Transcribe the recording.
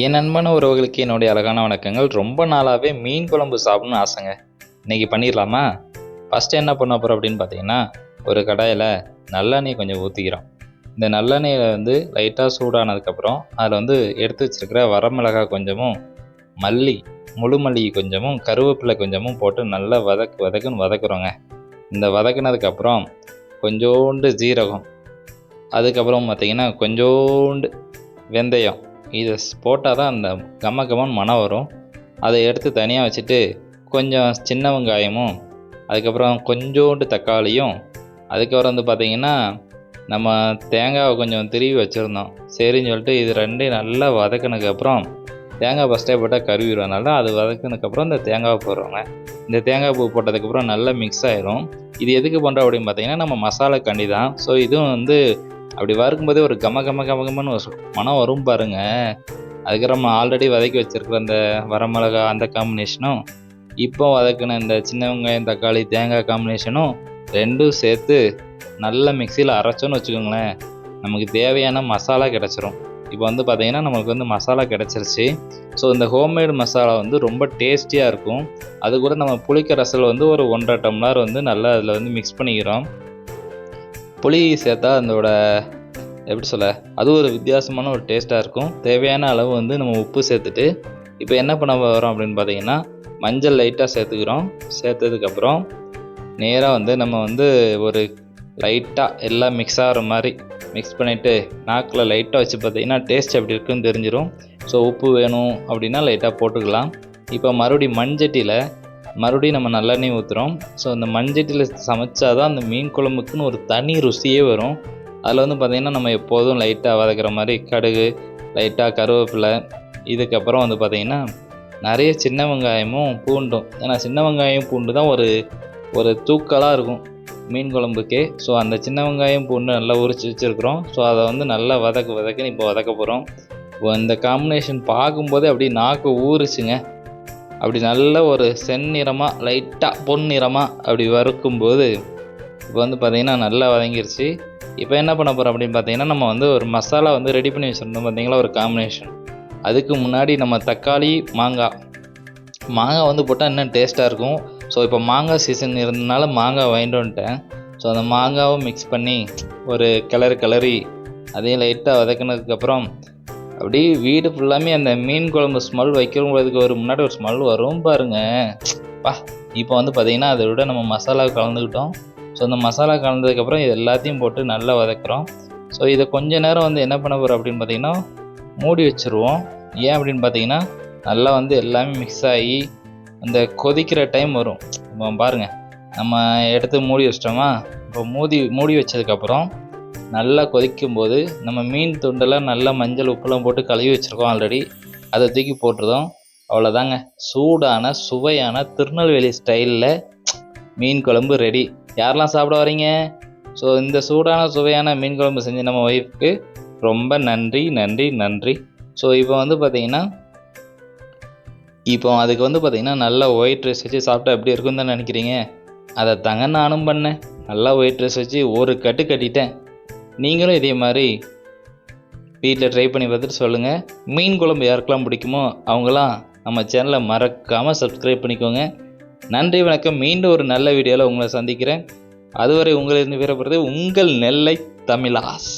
என் நண்பன உறவுகளுக்கு என்னுடைய அழகான வணக்கங்கள். ரொம்ப நாளாகவே மீன் குழம்பு சாப்பிடணும்னு ஆசைங்க. இன்றைக்கி பண்ணிடலாமா? ஃபஸ்ட்டு என்ன பண்ண போகிறோம் அப்படின்னு பார்த்தீங்கன்னா ஒரு கடாயில் நல்லெண்ணெய் கொஞ்சம் ஊற்றிக்கிறோம் இந்த நல்லெண்ணெயில் வந்து லைட்டாக சூடானதுக்கப்புறம் அதில் வந்து எடுத்து வச்சிருக்கிற வரமிளகாய் கொஞ்சமும் மல்லி முழு மல்லி கொஞ்சமும் கருவேப்பிலை கொஞ்சமும் போட்டு நல்லா வதக்கு வதக்குன்னு வதக்குறோங்க. இந்த வதக்குனதுக்கப்புறம் கொஞ்சோண்டு ஜீரகம். அதுக்கப்புறம் பார்த்தீங்கன்னா கொஞ்சோண்டு வெந்தயம். இதை போட்டால் தான் அந்த கம்ம கம்மன் மனம் வரும். அதை எடுத்து தனியாக வச்சுட்டு கொஞ்சம் சின்ன வெங்காயமும் அதுக்கப்புறம் கொஞ்சோண்டு தக்காளியும் அதுக்கப்புறம் வந்து பார்த்திங்கன்னா நம்ம தேங்காவை கொஞ்சம் திருவி வச்சுருந்தோம். சரின்னு சொல்லிட்டு இது ரெண்டையும் நல்லா வதக்கினதுக்கப்புறம் தேங்காய் ஃபஸ்ட்டே போட்டால் கருவிடும் அது வதக்கினதுக்கப்புறம் இந்த தேங்காவை போடுறோங்க. இந்த தேங்காய் பூ போட்டதுக்கப்புறம் நல்லா மிக்ஸ் ஆயிரும். இது எதுக்கு பண்ணுறோம் அப்படின்னு பார்த்தீங்கன்னா நம்ம மசாலா கண்டி தான் ஸோ இதுவும் வந்து அப்படி வறுக்கும்போதே ஒரு கம கம கமகமன்னு ஒரு மனம் வரும் பாருங்க. அதுக்கு நம்ம ஆல்ரெடி வதக்கி வச்சிருக்கிற அந்த வரமிளகா அந்த காம்பினேஷனும் இப்போ வதக்கின இந்த சின்ன வெங்காயம் தக்காளி தேங்காய் காம்பினேஷனும் ரெண்டும் சேர்த்து நல்ல மிக்சியில் அரைச்சோன்னு வச்சுக்கோங்களேன். நமக்கு தேவையான மசாலா கிடச்சிரும். இப்போ வந்து பார்த்தீங்கன்னா நமக்கு வந்து மசாலா கிடச்சிருச்சு. ஸோ இந்த ஹோம்மேடு மசாலா வந்து ரொம்ப டேஸ்டியாக இருக்கும். அது கூட நம்ம புளிக்க ரசல் வந்து ஒரு ஒன்றரை டம்ளர் வந்து நல்லா அதில் வந்து மிக்ஸ் பண்ணிக்கிறோம். புளி சேர்த்தா அதோட எப்படி சொல்ல அது ஒரு வித்தியாசமான ஒரு டேஸ்ட்டாக இருக்கும். தேவையான அளவு வந்து நம்ம உப்பு சேர்த்துட்டு இப்போ என்ன பண்ண வரோம் அப்படின்னு பார்த்தீங்கன்னா மஞ்சள் லைட்டாக சேர்த்துக்கிறோம். சேர்த்ததுக்கப்புறம் நேராக வந்து நம்ம வந்து ஒரு லைட்டாக எல்லாம் மிக்ஸ் ஆகிற மாதிரி மிக்ஸ் பண்ணிவிட்டு நாக்கில் லைட்டாக வச்சு பார்த்தீங்கன்னா டேஸ்ட் எப்படி இருக்குன்னு தெரிஞ்சிடும் ஸோ உப்பு வேணும் அப்படின்னா லைட்டாக போட்டுக்கலாம். இப்போ மறுபடியும் மண்சட்டியில் மறுபடியும் நம்ம நல்லெண்ணெய் ஊற்றுறோம் ஸோ அந்த மஞ்சட்டியில் சமைச்சா தான் அந்த மீன் குழம்புக்குன்னு ஒரு தனி ருசியே வரும். அதில் வந்து பார்த்திங்கன்னா நம்ம எப்போதும் லைட்டாக வதக்குற மாதிரி கடுகு லைட்டாக கருவேப்பிலை இதுக்கப்புறம் வந்து பார்த்திங்கன்னா நிறைய சின்ன வெங்காயமும் பூண்டும். ஏன்னா சின்ன வெங்காயம் பூண்டு தான் ஒரு ஒரு தூக்கலாக இருக்கும் மீன் குழம்புக்கே. ஸோ அந்த சின்ன வெங்காயம் பூண்டு நல்லா உரிச்சு வச்சுருக்குறோம். ஸோ அதை வந்து நல்லா வதக்கு வதக்குன்னு இப்போ வதக்க போகிறோம் இப்போ இந்த காம்பினேஷன் பார்க்கும்போதே அப்படியே நாக்கு ஊறுச்சுங்க. அப்படி நல்ல ஒரு செந்நிறமாக லைட்டாக பொன்னிறமாக அப்படி வறுக்கும்போது இப்போ வந்து பார்த்திங்கன்னா நல்லா வதங்கிருச்சு. இப்போ என்ன பண்ண போகிறோம் அப்படின்னு பார்த்தீங்கன்னா நம்ம வந்து ஒரு மசாலா வந்து ரெடி பண்ணி வச்சுருந்தோம் பார்த்தீங்களா ஒரு காம்பினேஷன் அதுக்கு முன்னாடி நம்ம தக்காளி மாங்காய். மாங்காய் வந்து போட்டால் இன்னும் டேஸ்ட்டாக இருக்கும். ஸோ இப்போ மாங்காய் சீசன் இருந்தனால மாங்காய் வாங்கிட்டு வந்துட்டேன். ஸோ அந்த மாங்காவும் மிக்ஸ் பண்ணி ஒரு கிளறு கிளறி அதையும் லைட்டாக வதக்கினதுக்கப்புறம் அப்படியே வீடு ஃபுல்லாமே அந்த மீன் குழம்பு ஸ்மெல் வைக்கிறவங்களுக்கு ஒரு முன்னாடி ஒரு ஸ்மெல் வரும் பாருங்க. பா இப்போ வந்து பார்த்தீங்கன்னா அதை விட நம்ம மசாலா கலந்துக்கிட்டோம். ஸோ அந்த மசாலா கலந்ததுக்கப்புறம் இது எல்லாத்தையும் போட்டு நல்லா வதக்குறோம். ஸோ இதை கொஞ்ச நேரம் வந்து என்ன பண்ண போகிறோம் அப்படின்னு பார்த்தீங்கன்னா மூடி வச்சுருவோம். ஏன் அப்படின்னு பார்த்தீங்கன்னா நல்லா வந்து எல்லாமே மிக்ஸ் ஆகி அந்த கொதிக்கிற டைம் வரும். இப்போ பாருங்கள் நம்ம எடுத்து மூடி வச்சிட்டோமா? இப்போ மூடி மூடி வச்சதுக்கப்புறம் நல்லா கொதிக்கும் போது நம்ம மீன் துண்டெல்லாம் நல்லா மஞ்சள் உப்புலாம் போட்டு கழுவி வச்சுருக்கோம் ஆல்ரெடி அதை தூக்கி போட்டுருதோம் அவ்வளோதாங்க சூடான சுவையான திருநெல்வேலி ஸ்டைலில் மீன் குழம்பு ரெடி யாரெல்லாம் சாப்பிட வரீங்க ஸோ இந்த சூடான சுவையான மீன் குழம்பு செஞ்ச நம்ம ஒய்ஃப்க்கு ரொம்ப நன்றி நன்றி நன்றி. ஸோ இப்போ வந்து பார்த்தீங்கன்னா இப்போ அதுக்கு வந்து பார்த்திங்கன்னா நல்லா ஒயிட் ரைஸ் வச்சு சாப்பிட்டா எப்படி இருக்குன்னு தான் நினைக்கிறீங்க? அதை தாங்க நானும் பண்ணேன். நல்லா ஒயிட் ரைஸ் வச்சு ஒரு கட்டு கட்டிட்டேன். நீங்களும் இதே மாதிரி வீட்டில் ட்ரை பண்ணி பார்த்துட்டு சொல்லுங்கள் மீன் குழம்பு யாருக்கெல்லாம் பிடிக்குமோ அவங்களாம் நம்ம சேனலை மறக்காமல் சப்ஸ்கிரைப் பண்ணிக்கோங்க. நன்றி வணக்கம். மீண்டும் ஒரு நல்ல வீடியோவில் உங்களை சந்திக்கிறேன். அதுவரை உங்களிருந்து பெறப்படுறது உங்கள் நெல்லை தமிழாஸ்.